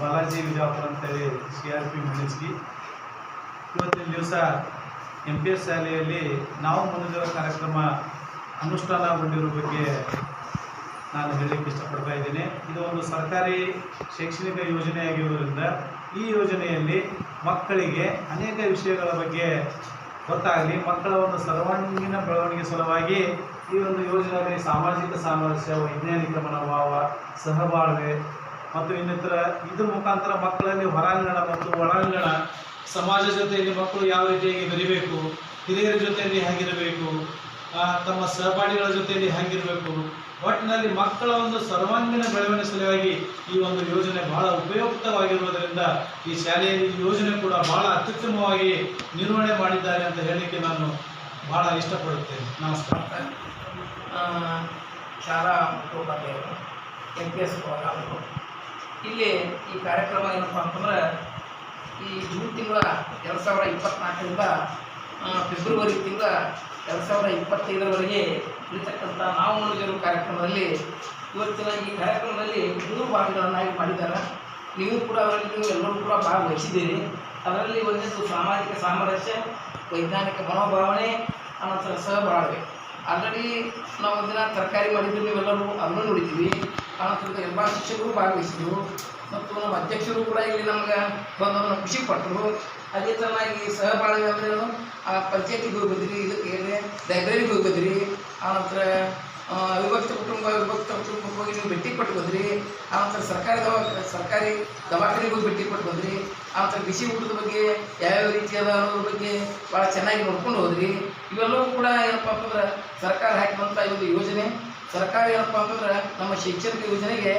ಬಾಲಾಜಿ ವಿಜಾಪುರ ಅಂತೇಳಿ C R P ಮಿಣಿಸ್ಗಿ ಇವತ್ತಿನ ದಿವಸ ಎಂ ಪಿ ಎಸ್ ಶಾಲೆಯಲ್ಲಿ ನಾವು ಮನುಜರ ಕಾರ್ಯಕ್ರಮ ಅನುಷ್ಠಾನಗೊಂಡಿರೋ ಬಗ್ಗೆ ನಾನು ಹೇಳಲಿಕ್ಕೆ ಇಷ್ಟಪಡ್ತಾ ಇದ್ದೀನಿ. ಇದು ಒಂದು ಸರ್ಕಾರಿ ಶೈಕ್ಷಣಿಕ ಯೋಜನೆಯಾಗಿರುವುದರಿಂದ ಈ ಯೋಜನೆಯಲ್ಲಿ ಮಕ್ಕಳಿಗೆ ಅನೇಕ ವಿಷಯಗಳ ಬಗ್ಗೆ ಗೊತ್ತಾಗಲಿ, ಮಕ್ಕಳ ಒಂದು ಸರ್ವಾಂಗೀಣ ಬೆಳವಣಿಗೆ ಸಲುವಾಗಿ ಈ ಒಂದು ಯೋಜನೆಯಲ್ಲಿ ಸಾಮಾಜಿಕ ಸಾಮರಸ್ಯ, ವೈಜ್ಞಾನಿಕ ಮನೋಭಾವ, ಸಹಬಾಳ್ವೆ ಮತ್ತು ಇನ್ನಿತರ ಇದ್ರ ಮುಖಾಂತರ ಮಕ್ಕಳಲ್ಲಿ ಹೊರಾಂಗಣ ಮತ್ತು ಒಳಾಂಗಣ, ಸಮಾಜ ಜೊತೆಯಲ್ಲಿ ಮಕ್ಕಳು ಯಾವ ರೀತಿಯಾಗಿ ಬೆರಿಬೇಕು ಹಿರಿಯರ ಜೊತೆಯಲ್ಲಿ ಹೇಗಿರಬೇಕು ತಮ್ಮ ಸಹಪಾಠಿಗಳ ಜೊತೆಯಲ್ಲಿ ಹೇಗಿರಬೇಕು, ಒಟ್ಟಿನಲ್ಲಿ ಮಕ್ಕಳ ಒಂದು ಸರ್ವಾಂಗೀಣ ಬೆಳವಣಿಗೆ ಸಲುವಾಗಿ ಈ ಒಂದು ಯೋಜನೆ ಬಹಳ ಉಪಯುಕ್ತವಾಗಿರುವುದರಿಂದ ಈ ಶಾಲೆಯಲ್ಲಿ ಈ ಯೋಜನೆ ಕೂಡ ಬಹಳ ಅತ್ಯುತ್ತಮವಾಗಿ ನಿರ್ವಹಣೆ ಮಾಡಿದ್ದಾರೆ ಅಂತ ಹೇಳಲಿಕ್ಕೆ ನಾನು ಬಹಳ ಇಷ್ಟಪಡುತ್ತೇನೆ. ನಮಸ್ಕಾರ. ಶಾಲಾ ಎಂ ಪಿ ಎಸ್ ಇಲ್ಲಿ ಈ ಕಾರ್ಯಕ್ರಮ ಏನಪ್ಪ ಅಂತಂದ್ರೆ ಈ ಜೂನ್ ತಿಂಗಳ ಎರಡು ಸಾವಿರ ಇಪ್ಪತ್ನಾಲ್ಕರಿಂದ ಫೆಬ್ರವರಿ ತಿಂಗಳ ಎರಡು ಸಾವಿರ ಇಪ್ಪತ್ತೈದರವರೆಗೆ ಇರತಕ್ಕಂಥ ನಾವು ನೋಡಿದಿರೋ ಕಾರ್ಯಕ್ರಮದಲ್ಲಿ ಇವತ್ತಿನ ಈ ಕಾರ್ಯಕ್ರಮದಲ್ಲಿ ಮೂರು ಭಾಗಗಳನ್ನಾಗಿ ಮಾಡಿದ್ದಾರೆ. ನೀವು ಕೂಡ ಅದರಲ್ಲಿ ನೀವು ಎಲ್ಲರೂ ಕೂಡ ಭಾಗವಹಿಸಿದ್ದೀರಿ. ಅದರಲ್ಲಿ ಒಂದಿಷ್ಟು ಸಾಮಾಜಿಕ ಸಾಮರಸ್ಯ, ವೈಜ್ಞಾನಿಕ ಮನೋಭಾವನೆ ಸಹ ಸಹಬಾಳ್ವೆ. ಆಲ್ರೆಡಿ ನಾವು ಒಂದಿನ ತರಕಾರಿ ಮಾಡಿದ್ದು ನೀವೆಲ್ಲರೂ ಅದನ್ನು ನೋಡಿದ್ದೀವಿ. ಆನಂತರ ಎಲ್ಲ ಶಿಕ್ಷಕರು ಭಾಗವಹಿಸಿದ್ರು. ಮತ್ತು ನಮ್ಮ ಅಧ್ಯಕ್ಷರು ಕೂಡ ಇಲ್ಲಿ ನಮ್ಗೆ ಬಂದು ನಮ್ಮ ಖುಷಿ ಪಟ್ಟರು. ಅದೇ ಥರ ಸಹಬಾಳ್ವೆ ಅಂದ್ರೆ ಆ ಪಂಚಾಯತಿಗೆ ಹೋಗಿ ಬಂದಿರಿ, ಇದಕ್ಕೆ ಲೈಬ್ರರಿಗೆ ಹೋಗಿ ಬಂದಿರಿ. ಆನಂತರ ವಿಭಕ್ತ ಕುಟುಂಬ ವಿಭಕ್ತ ಕುಟುಂಬಕ್ಕೆ ಹೋಗಿ ನೀವು ಭೇಟಿ ಕೊಟ್ಟು ಬಂದ್ರಿ. ಆನಂತರ ಸರ್ಕಾರಿ ದವಾ, ಸರ್ಕಾರಿ ದವಾಖಾನೆಗೆ ಹೋಗಿ ಭೇಟಿ ಕೊಟ್ಟು ಬಂದ್ರಿ. ಆನಂತರ ಬಿಸಿ ಊಟದ ಬಗ್ಗೆ ಯಾವ್ಯಾವ ರೀತಿಯಾದ ಅನ್ನೋದ್ರ ಬಗ್ಗೆ ಭಾಳ ಚೆನ್ನಾಗಿ ನೋಡ್ಕೊಂಡು ಹೋದ್ರಿ ಇವೆಲ್ಲವೂ ಕೂಡ ಏನಪ್ಪ ಅಂತಂದ್ರೆ ಸರ್ಕಾರ ಹಾಕಿದಂಥ ಒಂದು ಯೋಜನೆ. ಸರ್ಕಾರ ಏನಪ್ಪ ಅಂತಂದ್ರೆ ನಮ್ಮ ಶೈಕ್ಷಣಿಕ ಯೋಜನೆಗೆ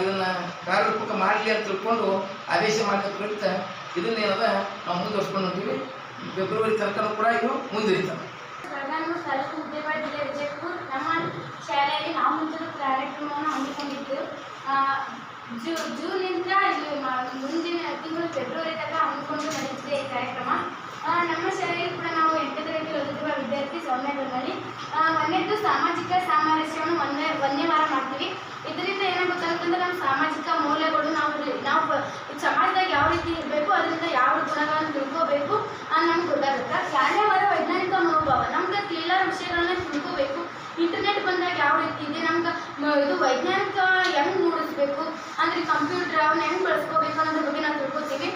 ಇದನ್ನು ಕಾರ್ಯರೂಪಕ ಮಾಡಲಿ ಅಂತ ತಿಳ್ಕೊಂಡು ಆದೇಶ ಮಾಡಿದ ಇದನ್ನೇನದ ನಾವು ಮುಂದುವರ್ಸ್ಕೊಂಡು ಹೋಗ್ತೀವಿ. ಫೆಬ್ರವರಿ ತನಕ ಕೂಡ ಇದು ಮುಂದುವರಿತದೆ. ನಾನು ತಾಲೂಕು ಇದು ಮ- ಮುಂದಿನ ತಿಂಗಳು ಫೆಬ್ರವರಿ ತನಕ ಹಮ್ಮಿಕೊಂಡು ನಡೆದಿದೆ ಈ ಕಾರ್ಯಕ್ರಮ ಆ, ನಮ್ಮ ಶಾಲೆಯಲ್ಲಿ ಕೂಡ ನಾವು ಎಂಟನೇ ತರಗತಿ ಓದುತ್ತಿರುವ ವಿದ್ಯಾರ್ಥಿ ಸೌಮ್ಯ ಗಂಗಳಿ ಒಂದನೇದು ಸಾಮಾಜಿಕ ಸಾಮರಸ್ಯವನ್ನು ಒಂದೇ ಒಂದೇ ವಾರ ಮಾಡ್ತೀವಿ ಇದರಿಂದ ಅಂತಂದ್ರೆ ನಮ್ಮ ಸಾಮಾಜಿಕ ಮೌಲ್ಯಗಳು ನಾವು ನಾವು ಸಮಾಜದಾಗ ಯಾವ ರೀತಿ ಇರಬೇಕು, ಅದರಿಂದ ಯಾವ ಗುಣಗಳನ್ನು ತಿಳ್ಕೋಬೇಕು ನಮ್ಗೆ ಗೊತ್ತಾಗುತ್ತೆ. ಯಾರೇ ವಾರ ವೈಜ್ಞಾನಿಕ ಮನೋಭಾವ ನಮ್ಗೆ ತಿಳಿಲಾರ ವಿಷಯಗಳನ್ನ ತಿಳ್ಕೋಬೇಕು. ಇಂಟರ್ನೆಟ್ ಬಂದಾಗ ಯಾವ ರೀತಿ ಇದೆ, ನಮ್ಗೆ ಇದು ವೈಜ್ಞಾನಿಕ ಹೆಂಗ್ ಮೂಡಿಸ್ಬೇಕು, ಅಂದ್ರೆ ಕಂಪ್ಯೂಟರ್ ಅವನ್ನ ಹೆಂಗ್ ಬಳಸ್ಕೋಬೇಕು ಅನ್ನೋದ್ರ ಬಗ್ಗೆ ನಾವು ತಿಳ್ಕೊತೀವಿ.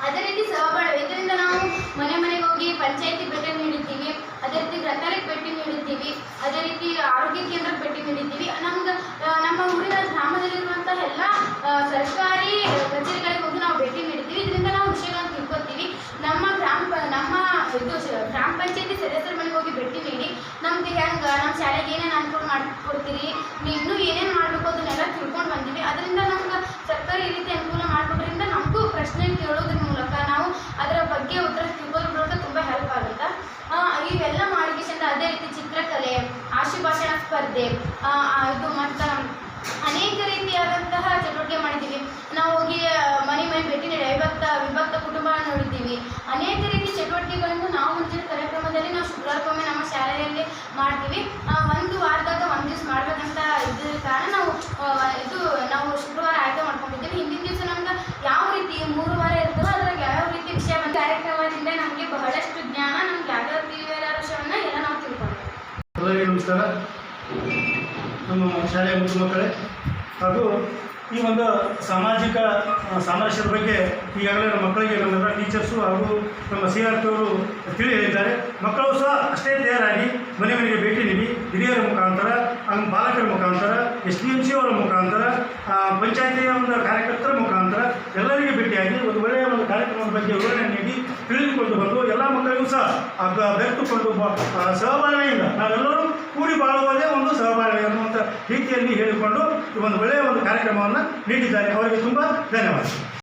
ಅದೇ ರೀತಿ ಸಹಬಾಳ್ವೆ ಇದರಿಂದ ನಾವು ಮನೆ ಮನೆಗೆ ಹೋಗಿ ಪಂಚಾಯತಿ ಭೇಟಿ ನೀಡಿದ್ದೀವಿ ಅದೇ ರೀತಿ ಗ್ರಂಥಾಲಯಕ್ಕೆ ಭೇಟಿ ನೀಡಿದ್ದೀವಿ ಅದೇ ರೀತಿ ಆರೋಗ್ಯ ಕೇಂದ್ರಕ್ಕೆ ಭೇಟಿ ನೀಡಿದ್ದೀವಿ ನಮ್ಗೆ ಆ, ನಮ್ಮ ಊರಿನ ಗ್ರಾಮದಲ್ಲಿರುವಂತಹ ಎಲ್ಲ ಆ, ಸರ್ಕಾರಿ ಕಚೇರಿಗಳಿಗೆ ಹೋಗಿ ನಾವು ಭೇಟಿ ನೀಡಿದ್ದೀವಿ ಇದರಿಂದ ನಾವು ವಿಷಯಗಳನ್ನು ತಿಳ್ಕೊತೀವಿ ನಮ್ಮ ಗ್ರಾಮ ಪ- ನಮ್ಮ ಇದು ಶ- ಗ್ರಾಮ ಪಂಚಾಯತಿ ಸದಸ್ಯರ ಮನೆಗೆ ಹೋಗಿ ಭೇಟಿ ನೀಡಿ ನಮ್ಗೆ ಹೆಂಗೆ ನಮ್ಮ ಶಾಲೆಗೆ ಏನೇನು ಅನುಕೂಲ ಮಾಡಿಕೊಡ್ತೀರಿ? ಇನ್ನೂ ಏನೇನು ಮಾಡಬೇಕು ಅದನ್ನೆಲ್ಲ ತಿಳ್ಕೊಂಡು ಬಂದೀವಿ. ಅದರಿಂದ ನಮ್ಗೆ ಸರ್ಕಾರ ಈ ರೀತಿ ಅನುಕೂಲ ಮಾಡಿಕೊಟ್ರಿಂದ ನಮಗೂ ಪ್ರಶ್ನೆ ಕೇಳೋದ್ರ ಮೂಲಕ ನಾವು ಅದರ ಬಗ್ಗೆ ಉತ್ತರ ತಿಳ್ಕೋದ್ರ ಮೂಲಕ ತುಂಬ ಹೆಲ್ಪ್ ಆಗುತ್ತೆ? ಇವೆಲ್ಲ ಚಂದ ಅದೇ ರೀತಿ ಚಿತ್ರಕಲೆ ಆಶುಭಾಷಣ ಸ್ಪರ್ಧೆ ಇದು ಮತ್ತು ಅನೇಕ ರೀತಿಯಾದಂತಹ ಚಟುವಟಿಕೆ ಮಾಡಿದ್ದೀವಿ ನಾವು ಹೋಗಿ ಮನೆ ಮನೆ ಭೇಟಿ ನೀಡಿ ವಿಭಕ್ತ ವಿಭಕ್ತ ಕುಟುಂಬ ನೋಡಿದ್ದೀವಿ ಅನೇಕ ರೀತಿ ಚಟುವಟಿಕೆಗಳನ್ನು ನಾವು ಮುಂಚಿನ ಕಾರ್ಯಕ್ರಮದಲ್ಲಿ ನಾವು ಶುಕ್ರವಾರಕ್ಕೊಮ್ಮೆ ನಮ್ಮ ಶಾಲೆಯಲ್ಲಿ ಮಾಡ್ತೀವಿ ಆ, ಒಂದು ವಾರದಾಗ ಒಂದು ದಿವಸ ಮಾಡ್ಬೇಕಂತ ಇದ್ದ ಕಾರಣ ನಾವು ಆ, ಇದು ನಾವು ಶುಕ್ರವಾರ ಆಯ್ಕೆ ಮಾಡ್ಕೊಂಡಿದ್ದೀವಿ ಹಿಂದಿನ ದಿವಸ ನಮ್ಗೆ ಯಾವ ರೀತಿ ಮೂರು ವಾರ ಇರ್ತವೆ ಅದ್ರಾಗ ಯಾವ್ಯಾವ ರೀತಿ ವಿಷಯ ಬಂದ ಕಾರ್ಯಕ್ರಮದಿಂದ ನಮಗೆ ಬಹಳಷ್ಟು ಜ್ಞಾನ ನಮ್ಗೆ ಯಾವ್ಯಾವ ವಿಷಯವನ್ನ ಎಲ್ಲ ನಾವು ತಿಳ್ಕೊಂಡ್ವಿ ಎಲ್ಲರಿಗೂ ನಮಸ್ಕಾರ ನಮ್ಮ ಶಾಲೆಯ ಮುದ್ದು ಮಕ್ಕಳೇ ಹಾಗೂ ಈ ಒಂದು ಸಾಮಾಜಿಕ ಸಾಮರಸ್ಯದ ಬಗ್ಗೆ ಈಗಾಗಲೇ ನಮ್ಮ ಮಕ್ಕಳಿಗೆ ನಮ್ಮೆಲ್ಲ ಟೀಚರ್ಸು ಹಾಗೂ ನಮ್ಮ ಸಿ ಆರ್ ಪಿ ಅವರು ತಿಳಿ ಹೇಳಿದ್ದಾರೆ ಮಕ್ಕಳು ಸಹ ಅಷ್ಟೇ ತಯಾರಾಗಿ ಮನೆ ಮನೆಗೆ ಭೇಟಿ ನೀಡಿ ಹಿರಿಯರ ಮುಖಾಂತರ ಹಾಗೂ ಪಾಲಕರ ಮುಖಾಂತರ ಎಸ್ ಡಿ ಎಂ ಸಿ ಅವರ ಮುಖಾಂತರ ಆ, ಪಂಚಾಯತಿಯ ಒಂದು ಕಾರ್ಯಕರ್ತರ ಮುಖಾಂತರ ಎಲ್ಲರಿಗೂ ಭೇಟಿಯಾಗಿ ಒಂದು ಒಳ್ಳೆಯ ಒಂದು ಕಾರ್ಯಕ್ರಮದ ಬಗ್ಗೆ ವಿವರಣೆ ನೀಡಿ ತಿಳಿದುಕೊಂಡು ಬಂದು ಎಲ್ಲ ಮಕ್ಕಳಿಗೂ ಸಹ ಬೆರೆತುಕೊಂಡು ಸಹಭಾಗಿಯಿಂದ ನಾವೆಲ್ಲರೂ ಕೂಡಿ ಬಾಳುವುದೇ ಒಂದು ಸಹಬಾಳ್ವೆ ಅನ್ನುವಂಥ ರೀತಿಯಲ್ಲಿ ಹೇಳಿಕೊಂಡು ಈ ಒಂದು ಒಳ್ಳೆಯ ಒಂದು ಕಾರ್ಯಕ್ರಮವನ್ನು ನೀಡಿದ್ದಾರೆ. ಅವರಿಗೆ ತುಂಬ ಧನ್ಯವಾದ